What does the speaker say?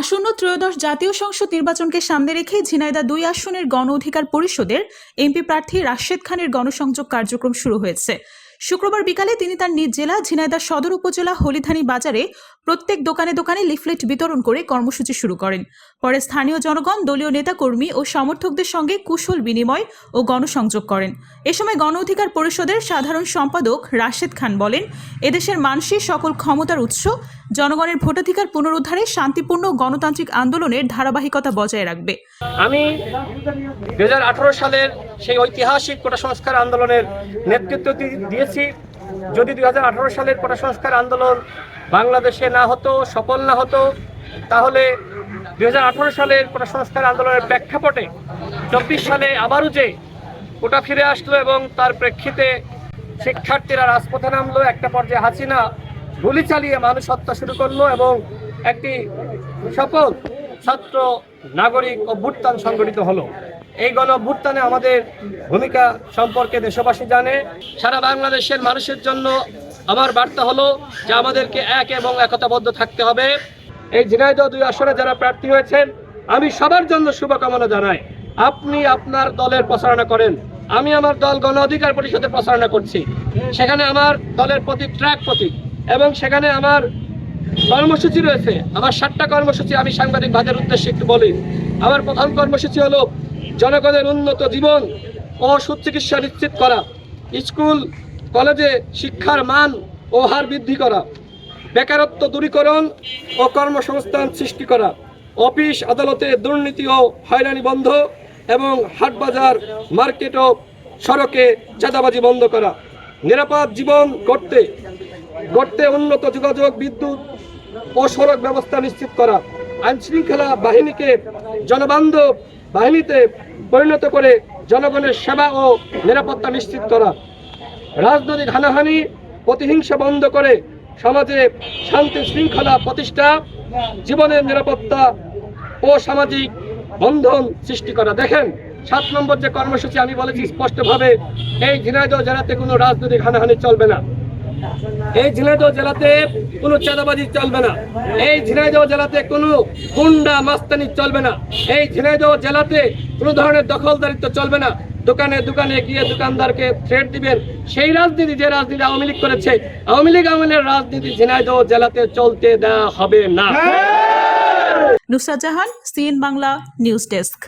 আসন্ন ত্রয়োদশ জাতীয় সংসদ নির্বাচনকে সামনে রেখে ঝিনাইদা দুই আসনের গণ অধিকার পরিষদের এমপি প্রার্থী রাশেদ খানের গণসংযোগ কার্যক্রম শুরু হয়েছে। শুক্রবার বিকালে তিনি তার নিজ জেলা ঝিনাইদা সদর উপজেলা হলিধানী বাজারে প্রত্যেক দোকানে দোকানে লিফলেট বিতরণ করে কর্মসূচি শুরু করেন। পরে স্থানীয় জনগণ, দলীয় নেতাকর্মী ও সমর্থকদের সঙ্গে কুশল বিনিময় ও গণসংযোগ করেন। এ সময় গণ অধিকার পরিষদের সাধারণ সম্পাদক রাশেদ খান বলেন, এদেশের মানুষের সকল ক্ষমতার উৎস, জনগণের ভোটাধিকার পুনরুদ্ধারে শান্তিপূর্ণ গণতান্ত্রিক আন্দোলনের ধারাবাহিকতা বজায় রাখবে। আমি দু হাজার আঠারো সালের সেই ঐতিহাসিক কোটা সংস্কার আন্দোলনের নেতৃত্ব দিয়েছি। যদি দুই হাজার আঠারো সালের কোটা সংস্কার আন্দোলন বাংলাদেশে না হতো, সফল না হতো, তাহলে দুই হাজার আঠারো সালের কোটা সংস্কার আন্দোলনের প্রেক্ষাপটে চব্বিশ সালে আবারও যে কোটা ফিরে আসলো এবং তার প্রেক্ষিতে শিক্ষার্থীরা রাজপথে নামলো, একটা পর্যায়ে হাসিনা গুলি চালিয়ে মানুষ হত্যা শুরু করল এবং একটি সফল ছাত্র নাগরিক অভ্যুত্থান সংগঠিত হলো। এই গণ অভ্যুত্থানে আমাদের ভূমিকা সম্পর্কে দেশবাসী জানে, সারা বাংলাদেশের মানুষের জন্য আমার বার্তা হলো যে আমাদেরকে এক এবং একতাবদ্ধ থাকতে হবে। এই ঝিনাইদহ দুই আসনে যারা প্রার্থী হয়েছেন, আমি সবার জন্য শুভকামনা জানাই। আপনি আপনার দলের প্রচারণা করেন। আমি আমার দল গণ অধিকার পরিষদে প্রচারণা করছি। সেখানে আমার দলের প্রতীক ট্র্যাক প্রতীক এবং সেখানে আমার কর্মসূচি রয়েছে। আমার সাতটা কর্মসূচি আমি সাংবাদিক ভাইদের উদ্দেশ্যে একটু বলি। আমার প্রথম কর্মসূচি হলো জনগণের উন্নত জীবন ও সুচিকিৎসা নিশ্চিত করা, স্কুল, কলেজে শিক্ষার মান ও হার বৃদ্ধি করা। বেকারত্ব দূরীকরণ ও কর্মসংস্থান সৃষ্টি করা, অফিস আদালতে দুর্নীতি ও হয়রানি বন্ধ এবং হাটবাজার, মার্কেট ও সড়কে চাঁদাবাজি বন্ধ করা। নিরাপদ জীবন করতে গড়তে উন্নত যোগাযোগ, বিদ্যুৎ ও সড়ক ব্যবস্থা নিশ্চিত করা আইন শৃঙ্খলা বাহিনীকে জনবান্ধব বাহিনীতে পরিণত করে জনগণের সেবা ও নিরাপত্তা নিশ্চিত করা। রাজনৈতিক হানাহানি, প্রতিহিংসা বন্ধ করে সমাজে শান্তি শৃঙ্খলা প্রতিষ্ঠা, জীবনের নিরাপত্তা ও সামাজিক বন্ধন সৃষ্টি করা। দেখেন, সাত নম্বর যে কর্মসূচি আমি বলেছি স্পষ্টভাবে, এই ঝিনাইদহ জেলাতে কোনো রাজনৈতিক হানাহানি চলবে না। এই ঝিনাইদহ জেলাতে কোনো চাঁদাবাজি চলবে না। এই ঝিনাইদহ জেলাতে কোনো গুন্ডা মাস্তানি চলবে না। এই ঝিনাইদহ জেলাতে কোনো ধরনের দখলদারিত্ব চলবে না। দোকানে দোকানে গিয়ে দোকানদারকে থ্রেট দিবেন। সেই রাজনীতি যে রাজনীতি আওয়ামী লীগ করেছে, আওয়ামী লীগ আমলের রাজনীতি ঝিনাইদহ জেলাতে চলতে দেওয়া হবে না। Nusrat Jahan, C N Bangla news desk.